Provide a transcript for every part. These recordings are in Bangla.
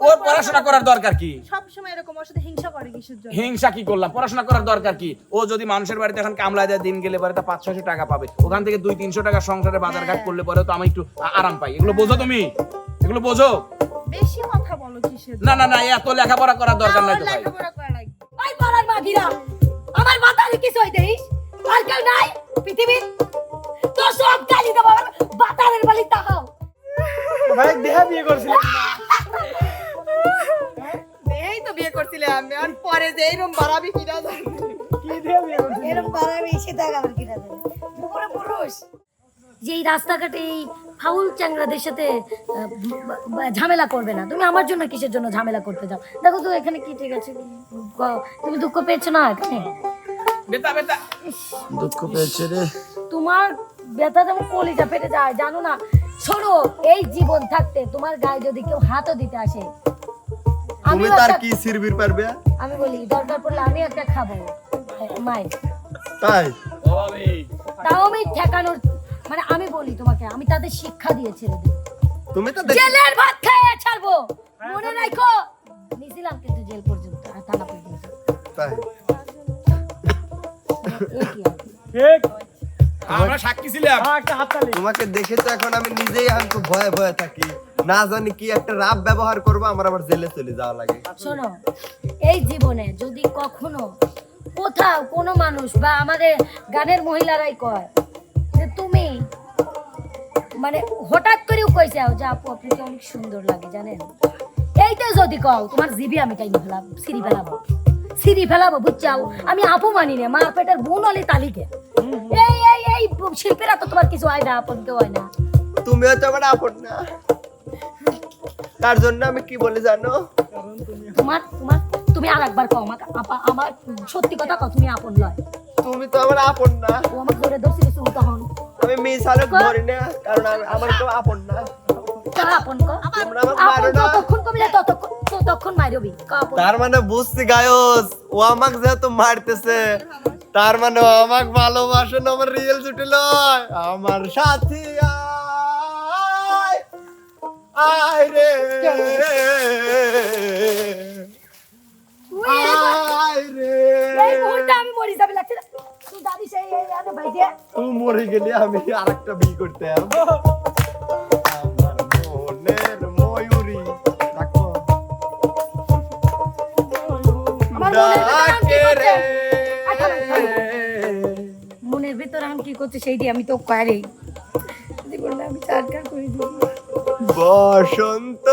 ওর পড়াশোনা করার দরকার কি? সব সময় এরকম ওর সাথে হিংসা করে কিসের জন্য? হিংসা কি করলাম? পড়াশোনা করার দরকার কি? ও যদি মানুষের বাড়িতে এখন কামলা দেয় দিন গেলে পরে তা পাঁচ ছশো টাকা পাবে। ওখান থেকে দুই তিনশো টাকা সংসারে বাজার ঘাট করলে পরে তো আমি একটু আরাম পাই। এগুলো বোঝো তুমি? এগুলো বোঝো? বেশি কথা বলো কিসের না না না এত লেখাপড়া করার দরকার নাই তো ভাই। লেখাপড়া করা লাগবে। ওই পাড়ার মাগিরা আমার মাথায় কিছু হই দেখিস আর কেউ নাই পৃথিবীর? তো সব গালি দেবো আমার বাতারের বালি তাকাও ভাই দেহা বিয়ে করছিলেন আমি আর পরে যে এইরকম বাড়াবি কিনা জানি। কি বিয়ে বাড়াবি সেটা আবার কিনা পুরো পুরুষ। যে এই রাস্তাঘাটে এই ফাউল চ্যাংরাদের সাথে ঝামেলা করবে না। তুমি আমার জন্য কিসের জন্য ঝামেলা করতে যাও? দেখো তো এখানে কি ঠিক আছে তুমি দুঃখ পেয়েছ না এখানে? বেটা বেটা দুঃখ পেয়েছে রে। তোমার ব্যথা যেমন কলিজা পেটে যায় জানো না? শোনো এই জীবন থাকতে তোমার গায়ে যদি কেউ হাতও দিতে আসে তুমি তার কি সিরবির পারবে? আমি বলি দরকার পড়লে আমি একটা খাব। মাই তাই? তাও আমি ঠেকানোর মানে আমি বলি তোমাকে আমি তাদের শিক্ষা দিয়ে ছেড়ে দেবো তুমি তো জেলের ভাত খেয়ে ছাড়বো। মনে রাখো নিয়েছিলাম কিন্তু জেল পর্যন্ত আর থানা পর্যন্ত। তাই? এই কি? আর ঠিক আমরা সাক্ষী ছিলাম। হ্যাঁ হাততালি। তোমাকে দেখে তো এখন আমি নিজেই আমি ভয়ে ভয়ে থাকি। না জানি কি একটা রাব ব্যবহার করব আমার আবার জেলে চলে যাওয়া লাগে। শোনো এই জীবনে যদি কখনো কোথাও কোনো মানুষ বা আমাদের গানের মহিলারাই কয় যে তুমি মানে হঠাৎ করেও কইছে যে আপু আপনাকে অনেক সুন্দর লাগে জানেন? এইটা যদি কও তোমার জিবি আমি টাইনি ফেলাম সিঁড়ি ফেলাবো। সিঁড়ি ফেলাবো বুঝছাও? আমি আপু মানি না মা পেটের বোন হলে তালিকে। এই এই এই শিল্পীরা তো তোমার কিছু হয় না আপন কেউ হয় না। তুমিও তো আমার আপন না। তার জন্য আমি কি বলি জানো? তোমার তোমার তুমি আর একবার কও আমাকে আপা- আমার সত্যি কথা কও তুমি আপন লয় তুমি তো আমার আপন না। ও আমাকে ধরে ধরছিল তুমি তখন আমি মিস ধরি না কারণ আমার তো আপন না। তার মানে বুঝছি গায়স ও আমাকে যেহেতু মারতেছে তার মানে ও আমাকে ভালোবাসে না আমার রিয়েল ছুটি লয়। আমার সাথী আয় রে আয় রে এই মুহূর্তে আমি মরি যাবে লাগছে না। তুই দাদি সেই আরে ভাই যে তুই মরে গেলে আমি আরেকটা বিয়ে করতে আমার মনের ময়ূরী দেখো মনের ভিতরে আমি কি ডাকে রে। করছে? মনের ভিতরে আমি কি করছে সেই দিয়ে আমি তো পারি। জীবনটা আমি চারকার করে দিই বসন্ত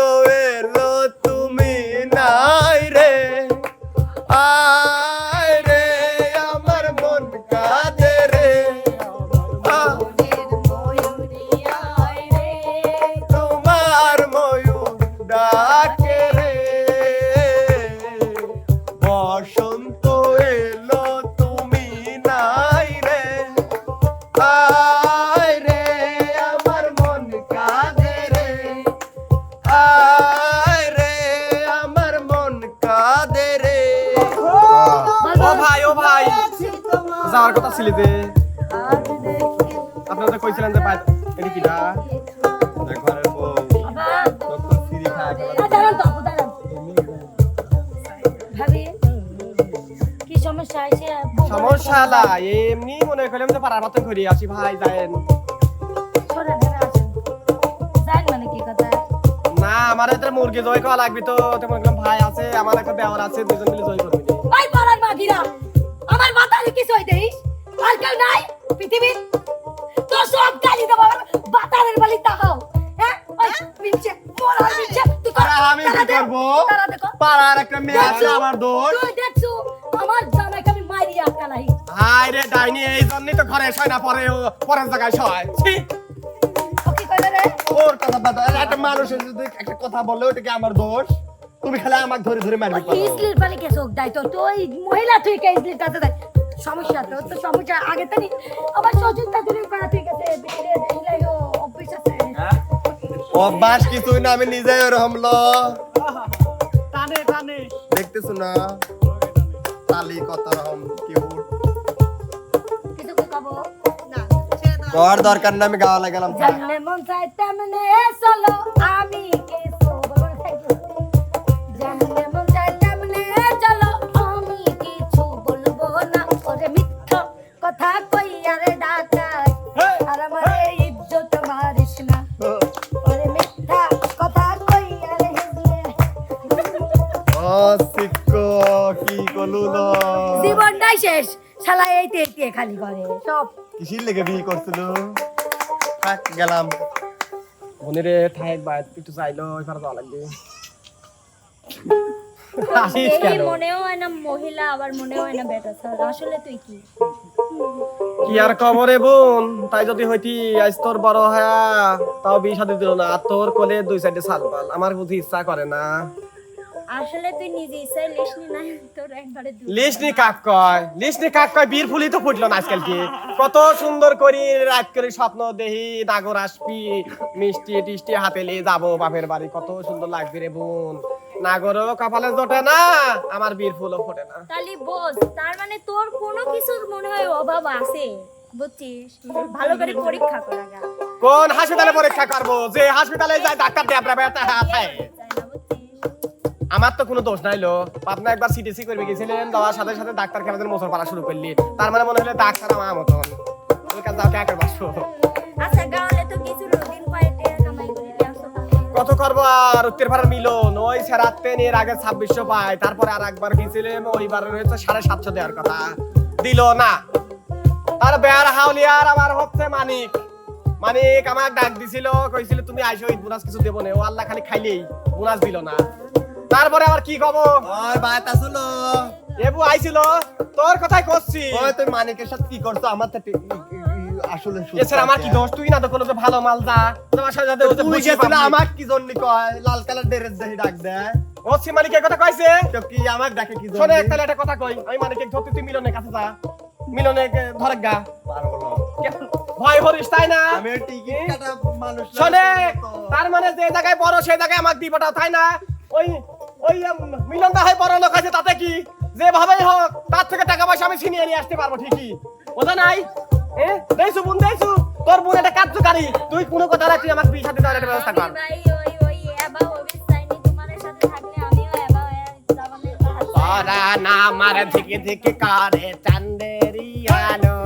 যাওয়ার কথা ছিল যে। আপনারা তো কইছিলেন যে এটা কি না ঘরের বউ সিঁড়ি খায় সমস্যা? আছে এমনি মনে করলাম যে পাড়ার মতন ঘুরে আসি ভাই যায়েন। মানে কি কথা? না আমার এটা মুরগি জয় করা লাগবে তো তেমন করলাম ভাই আছে আমার একটা দেওয়ার আছে দুজন মিলে জয় করবি। ওই পাড়ার মাগিরা আমার মাথায় কিছু হই দেখিস আর কেউ নাই পৃথিবীর। তো সব গালি দেবো আমার বাতারের বালি তাকাও হ্যাঁ? ওই মিনছে মোরা মিনছে তুই কর। আমি কি করব? পাড়ার একটা মেয়ে আছে আমার দোষ। তুই দেখছ? আমার জামাইকে আমি মারি আটকা নাই। হাই রে ডাইনি এই জন্যই তো ঘরে শয় না পরে ও পরের জায়গায় শয়। ছি, ও কি কইলে রে? ওর কথা বাদ। একটা মানুষের যদি একটা কথা বলে ওটা কি আমার দোষ? তুমি খালি আমাকে ধরে ধরে মারবি ইসলির বালি কে চোখ দেয় তো তুই মহিলা তুই কে ইসলির কাছে দেয়? সমস্যা তো তো সমস্যা আগে তো নি আবার সজুতা দিলি করা ঠিক আছে বিয়ে দিলে অফিস আছে। অভ্যাস কিছুই না আমি নিজেই ওরকম ল। টানে টানে। দেখতেছো না? তালি কত রকম কিউট। কিছু কি কব? না ছেড়ে দাও। তোর দরকার না আমি গাওয়া লাগালাম। জানলে মন চাই তেমনে চলো আমি শালা এইতে এইতে খালি করে সব। কিসির লেগে বিয়ে করছিল? থাক গেলাম। বোনেরে থাক বা একটু চাইলো এবার যাওয়া লাগবে। আসিস এই কেন? মনেও হয় না মহিলা আবার মনেও হয় না বেটা স্যার আসলে তুই কি? কি আর খবরে বোন? তাই যদি হইতি আজ তোর বড় হয়া তাও বিয়ে শাদি দিল না। আর তোর কোলে দুই সাইডে আমার বুঝি ইচ্ছা করে না। আসলে তুই নিজে লিসনি না তোর একবারে লিসনি কাক কয়? লিসনি কাক কয়? বীর ফুলি তো ফুটলো না আজকাল কি? কত সুন্দর করি রাত করে স্বপ্ন দেহি নাগর আসবি মিষ্টি টিষ্টি হাতে নিয়ে যাব বাপের বাড়ি। কত সুন্দর লাগবে রে বোন। নাগরও কপালে জোটে না আমার বীর ফুলও ফোটে না। তাহলে বস তার মানে তোর কোনো কিছুর মনে হয় অভাব আছে? বুঝছিস? ভালো করে পরীক্ষা করা কোন হাসপাতালে পরীক্ষা করব? যে হাসপাতালে যায় ডাক্তার দেবরা আমার তো কোনো দোষ নাই লো। আপনি একবার সিটিসি করবে গেছিলেন দেওয়ার সাথে সাথে ডাক্তার কেমন মোচর পালা শুরু করলি। তার মানে মনে হলো ডাক্তার আমার মতন। ওর কাছে যাও কে একের বাসো আচ্ছা গাওয়ালে তো কিছু করে দিয়ে কত করব আর উত্তর ভাড়ার মিলন ওই সেরাতে এর আগে ছাব্বিশশো পায়। তারপরে আর একবার গেছিলাম ওইবার রয়েছে সাড়ে সাতশো দেওয়ার কথা। দিল না। আর বেয়ার হাউলিয়ার আমার হচ্ছে মানিক। মানিক আমার ডাক দিছিল কইছিল তুমি আইসো ঈদ বোনাস কিছু দেবো না। ও আল্লাহ খালি খাইলেই বোনাস দিল না। তারপরে আবার কি বাত আসলো। এবু আইছিল তোর কথাই করছি ওই তুই মানিকের সাথে কি করছ? আমার তো আসলে এছাড়া আমার কি দোষ? তুই না তো কোনো ভালো মাল যা। তোমার সাথে যাতে তুই গেছিল আমার কি জন্য কয়? লাল কালার ড্রেস দেখি ডাক দেয়। ও সিমালিকে কথা কইছে? তো কি আমার ডাকে কি শোনে তাহলে একটা কথা কই। আমি ধরতে তুই মিলনের কাছে যা। মিলনে ধরে গা। পারব না। ভয় তাই না? আমি টিকিট কাটা মানুষ শোনে তার মানে যে জায়গায় বড় সেই জায়গায় আমাকে দিয়ে তাই না? ওই ওই মিলন দা হয় বড় লোক আছে তাতে কি? যেভাবেই হোক তার থেকে টাকা পয়সা আমি ছিনিয়ে নিয়ে আসতে পারব ঠিকই। বোঝা নাই? এ দেইছু বোন দেইছু তোর বোন একটা কার্যকারী। তুই কোনো কথা রাখি আমাকে বিয়ে সাথে দেওয়ার একটা ব্যবস্থা কর। ভাই ওই ওই এবা অভিস চাইনি তোমার সাথে থাকলে আমিও এবা হয়ে যাবানের ওরা না আমার থেকে থেকে কারে চান্দেরি আলো।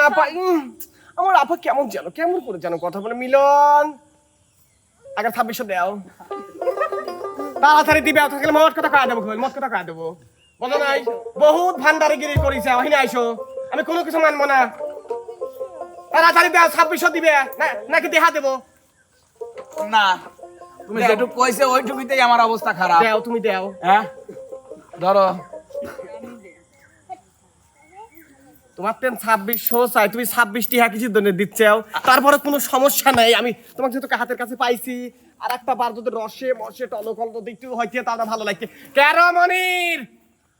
না পাই আমার আপা কেমন যেন কেমন করে যেন কথা বলে। মিলন আগে ছাব্বিশশো দেও। তাড়াতাড়ি দিবে থাকলে মত কথা কয়া দেবো মত কথা কয়া দেবো। বলো নাই? বহুত ভান্ডারে গিরি করিছে ওহিনে আইসো। আমি কোনো কিছু মানবো না। তাড়াতাড়ি দেও ছাব্বিশশো দিবে। নাকি দেহা দেবো? না তুমি যেটুকু কইছে ওইটুকুতেই আমার অবস্থা খারাপ। দেও তুমি দেও। হ্যাঁ? ধরো। তোমার ছাব্বিশশো চাই তুমি হ্যাঁ কিছু দিচ্ছেও তারপরে কোনো সমস্যা নাই আমি তোমাকে যেহেতু হাতের কাছে পাইছি আর একটা বার যদি রসে মসে টলকল যদি একটু হইতে তাহলে ভালো লাগছে। কেন মনির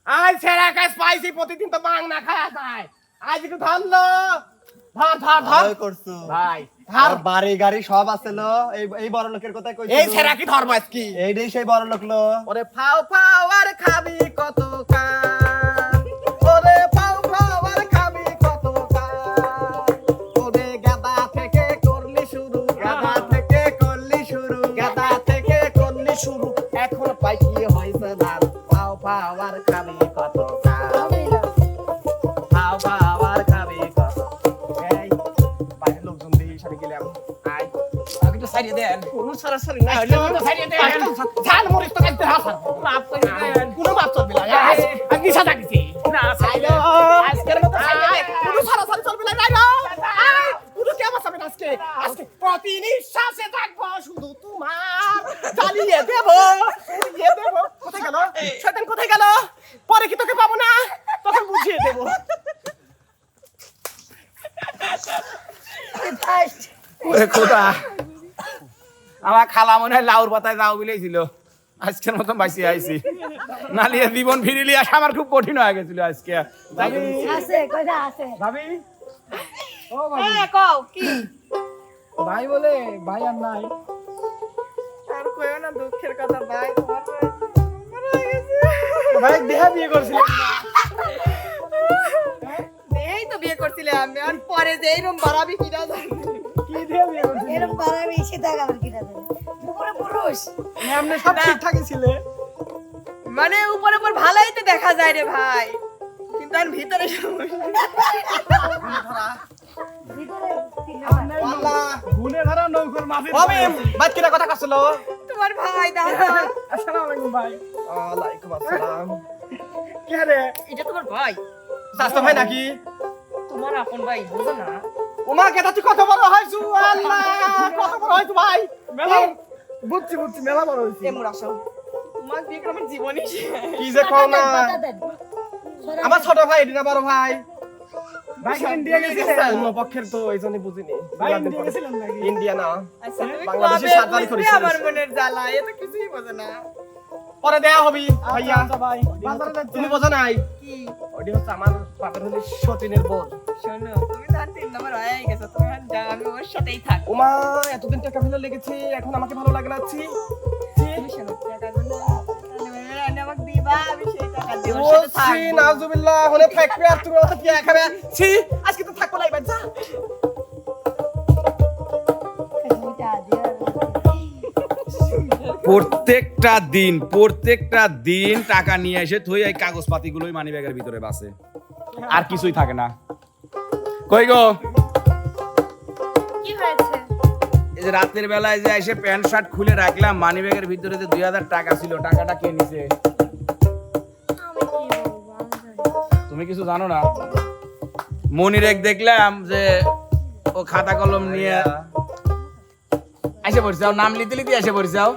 আজ সেরা কাজ পাইছি প্রতিদিন তো বাং না খাওয়া যায়। আজ একটু ধরলো ধর ধর ধর। করছ। ভাই আর বাড়ি গাড়ি সব আছে লো। এই এই বড় লোকের কথা কইছিস এই সেরা কি ধরবো আজকে? এইটাই সেই বড় লোক লো। ওরে ফাও ফাও আর খাবি কত কান ফাও ফাও আর খাবি আজকে আজকে প্রতি নিঃশ্বাসে থাকব শুধু তোমার। জ্বালিয়ে দেব উড়িয়ে দেব। কোথায় গেল? শয়তান কোথায় গেল? পরে কি তোকে পাবো না? তখন বুঝিয়ে দেব। ওরে খোদা। আমার খালা মনে হয় লাউর পাতায় যাও বিলেছিল আজকের মতন বাইসি আইছি। নালিয়া জীবন ফিরিলি আসা আমার খুব কঠিন হয়ে গেছিল আজকে। আছে কথা আছে। ভাবি? হ্যাঁ কও কি? ভাই বলে ভাই আর নাই। কইও না দুঃখের কথা ভাই তোমার মনে হয়ে গেছে। ভাই দেহা বিয়ে এই তো বিয়ে করছিলে আমি আর পরে যে বাড়াবি কিনা জানি। কি দেহা বিয়ে এরকম বাড়াবি সে টাকা আবার কিনা দেবে পুরো পুরুষ। আপনি সব ঠিকঠাকই ছিল? মানে উপরে উপর ভালোই তো দেখা যায় রে ভাই কিন্তু আর ভিতরে সমস্যা। কথা কাছিল তোমার ভাই দাদা আসসালামু আলাইকুম ভাই। ওয়ালাইকুম আসসালাম। কে রে? এটা তোমার ভাই। ভাই নাকি? তোমার আপন ভাই বুঝো না। ওমা কেটা তুই কত বড় হইছু আল্লাহ কত বড় হইছু ভাই? মেলা বুঝছি বুঝছি মেলা বড় হইছি এমন আসো তোমার বিয়ে আমার জীবনই কি যে কও না। আমার ছোট ভাই এদিনা বড় ভাই? পক্ষের তো এই জন্যই বুঝিনি ইন্ডিয়া গেছিলেন নাকি? ইন্ডিয়া না। আচ্ছা, বাংলাদেশে কবে সাতবারই আমার মনের জ্বালা এ তো কিছুই বোঝে না। পরে দেয়া হবি ভাইয়া। আচ্ছা ভাই। বাজারে যাচ্ছি তুমি বোঝো নাই? কি? ওটি হচ্ছে আমার বাপের হলি সতীনের বোন শোনো তুমি তো আর তিন নম্বর হয়ে গেছো তুমি আর যাও আমি ওর সাথেই থাক ওমা এতদিন টাকা ফেলে লেগেছে এখন আমাকে ভালো লাগে না ছি শোনো টাকাগুলো আজকে তো থাকব না এবার যা। প্রত্যেকটা দিন প্রত্যেকটা দিন টাকা নিয়ে এসে থই এই কাগজপাতিগুলোই মানি ব্যাগের ভিতরে বাসে। আর কিছুই থাকে না। কই গো? এই যে রাতের বেলায় যে এসে প্যান্ট শার্ট খুলে রাখলাম মানি ব্যাগের ভিতরে যে দুই হাজার টাকা ছিল টাকাটা কে নিছে? তুমি কিছু জানো না? মনিরেক দেখলাম যে ও খাতা কলম নিয়ে এসে পড়ছাও নাম লিতে লিতে এসে পড়ছাও।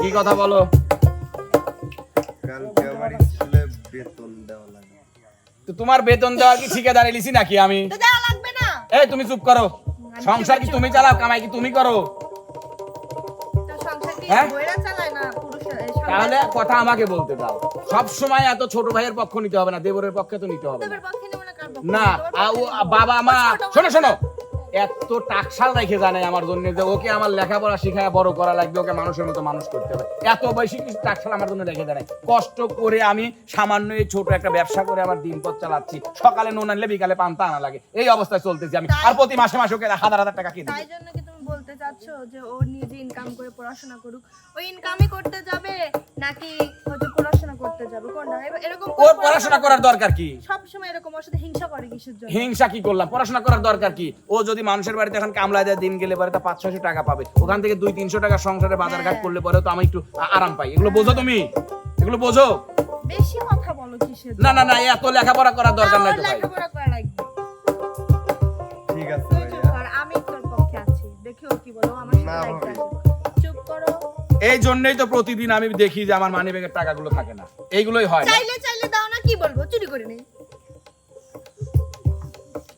কি কথা বলো? কালকে বেতন দেওয়া লাগে। তো তোমার বেতন দেওয়ার কি ঠিকাদারি লিছি নাকি আমি? তো দেওয়া লাগবে না। এই তুমি চুপ করো। সংসার কি তুমি চালাও কামাই কি তুমি করো? তো সংসার কি হ্যাঁ? তাহলে কথা আমাকে বলতে দাও। সব সময় এত ছোট ভাইয়ের পক্ষ নিতে হবে না দেবরের পক্ষে তো নিতে হবে না। বাবা মা শোনো শোনো। এত টাকশাল রেখে জানে আমার জন্য যে ওকে আমার লেখাপড়া শিখায় বড় করা লাগবে ওকে মানুষের মতো মানুষ করতে হবে। এত বেশি কিছু টাকশাল আমার জন্য রেখে দেয় কষ্ট করে আমি সামান্য এই ছোট একটা ব্যবসা করে আমার দিন পথ চালাচ্ছি। সকালে নুন আনলে বিকালে পান্তা আনা লাগে। এই অবস্থায় চলতেছি আমি। আর প্রতি মাসে মাসে ওকে হাজার হাজার টাকা কিনে তাই জন্য কি তুমি বলতে চাচ্ছ যে ও নিজে ইনকাম করে পড়াশোনা করুক ও ইনকামই করতে যাবে নাকি হয়তো পড়াশোনা করতে যাবে? কোনটা? এরকম ওর পড়াশোনা করার দরকার কি? সব সময় এরকম ওর সাথে হিংসা করে কিসের জন্য? হিংসা কি করলাম? পড়াশোনা করার দরকার কি? ও যদি মানুষের বাড়িতে এখন কামলা দেয় দিন গেলে পরে তা পাঁচ ছশো টাকা পাবে। ওখান থেকে দুই তিনশো টাকা সংসারে বাজার ঘাট করলে পরে তো আমি একটু আরাম পাই। এগুলো বোঝো তুমি? এগুলো বোঝো? বেশি কথা বলো কিসের না না না এত লেখাপড়া করার দরকার নাই তো ভাই। লেখাপড়া করা লাগবে। ঠিক আছে দেখি ও কি বলো? আমার না সাথে ভাবি। লাগবে চুপ করো। এই জন্যই তো প্রতিদিন আমি দেখি যে আমার মানি ব্যাগের টাকাগুলো থাকে না। এইগুলোই হয় না। চাইলে চাইলে দাও না কি বলব? চুরি করে নেই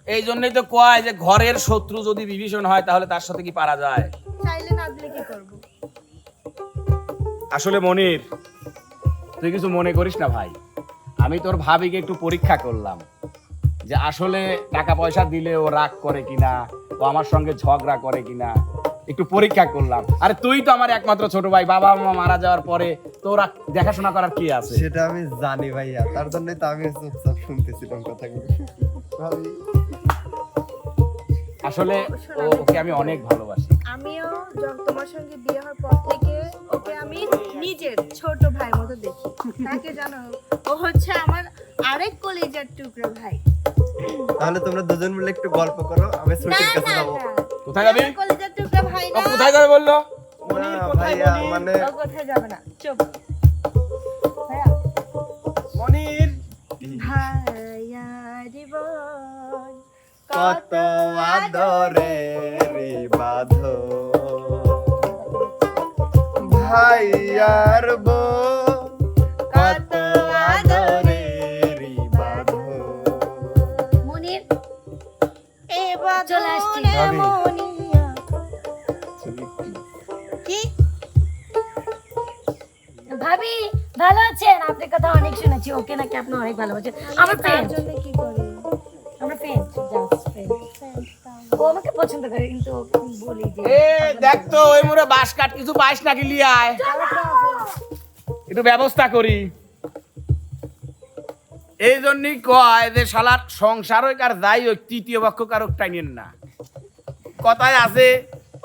এই জন্যই তো কয় যে ঘরের শত্রু যদি বিভীষণ হয় তাহলে তার সাথে কি পারা যায়? চাইলে না দিলে কি করব? আসলে মনির তুই কিছু মনে করিস না ভাই। আমি তোর ভাবিকে একটু পরীক্ষা করলাম যে আসলে টাকা পয়সা দিলে ও রাগ করে কিনা ও আমার সঙ্গে ঝগড়া করে কিনা? একটু পরীক্ষা করলাম। আরে তুই তো আমার একমাত্র ছোট ভাই বাবা মা মারা যাওয়ার পরে তোরা দেখাশোনা করার কি আছে? সেটা আমি জানি ভাইয়া তার জন্যই তো আমি চুপচাপ শুনতেছিলাম কথাগুলো। আসলে ওকে আমি অনেক ভালোবাসি। আমিও যখন তোমার সঙ্গে বিয়ে হওয়ার পর থেকে ওকে আমি নিজের ছোট ভাই মতো দেখি। তাকে জানো ও হচ্ছে আমার আরেক কলেজের টুকরো ভাই। তাহলে তোমরা দুজন মিলে একটু গল্প করো আমি না ছুটির কাছে যাব। কোথায় যাবি? কলেজের টুকরো ভাই না কোথায় যাবে বলল? ভাইয়া মানে কোথায় যাবে না? চুপ। ভাইয়া। মনির। ভাইয়া জীবন কত আদরে। রে বাঁধ ভাইয়ার বোন ভাবি। কি? ভাবি ভালো আছেন? আপনার কথা অনেক শুনেছি। ওকে নাকি আপনি অনেক ভালোবাসেন। আমার ফ্রেন্ড কি করি? আমরা ফ্রেন্ড জাস্ট ফ্রেন্ড ও আমাকে পছন্দ করে কিন্তু বলি যে এ দেখ তো ওই মুড়ে বাঁশ কাট কিছু বাইশ নাকি লিয়ায় একটু ব্যবস্থা করি। এই জন্যই কয় যে শালার সংসার হোক আর যাই হোক তৃতীয় পক্ষ কারও টাইনেন না। কথায় আছে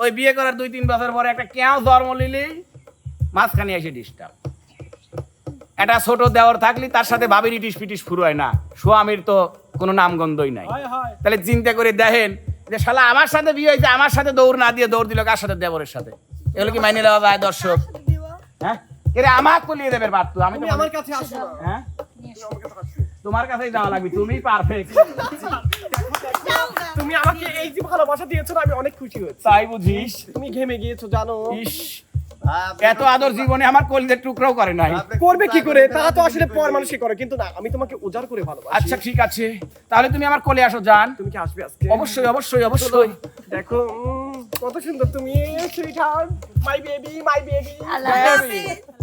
ওই বিয়ে করার দুই তিন বছর পরে একটা কেউ জন্ম নিলেই মাঝখানে এসে ডিস্টার্ব একটা ছোট দেওয়ার থাকলে তার সাথে ভাবির ইটিস পিটিস ফুরোয় না। স্বামীর তো কোনো নামগন্ধই নাই। তাহলে চিন্তা করে দেখেন যে শালা আমার সাথে বিয়ে হয়েছে আমার সাথে দৌড় না দিয়ে দৌড় দিল কার সাথে? দেবরের সাথে। এগুলো কি মাইনে নেওয়া যায় দর্শক? হ্যাঁ? এরে আমার কলিয়ে দেবে পারতো আমি তোমার আমার কাছে আসো। হ্যাঁ? তোমার কাছেই যাওয়া লাগবে তুমি পারফেক্ট আমাকে এই যে ভালোবাসা দিয়েছ আমি অনেক খুশি হয়েছি। তাই বুঝিস। তুমি ঘেমে গিয়েছো জানো। ইস। এত আদর জীবনে আমার কলিদের টুকরাও করে নাই। করবে কি করে? তা তো আসলে পর মানুষই করে কিন্তু না আমি তোমাকে উজাড় করে ভালোবাসি। আচ্ছা ঠিক আছে। তাহলে তুমি আমার কোলে আসো জান। তুমি কি আসবে আজকে? অবশ্যই অবশ্যই অবশ্যই। দেখো কত সুন্দর তুমি sweetheart my baby my baby আল্লাহ হাফেজ।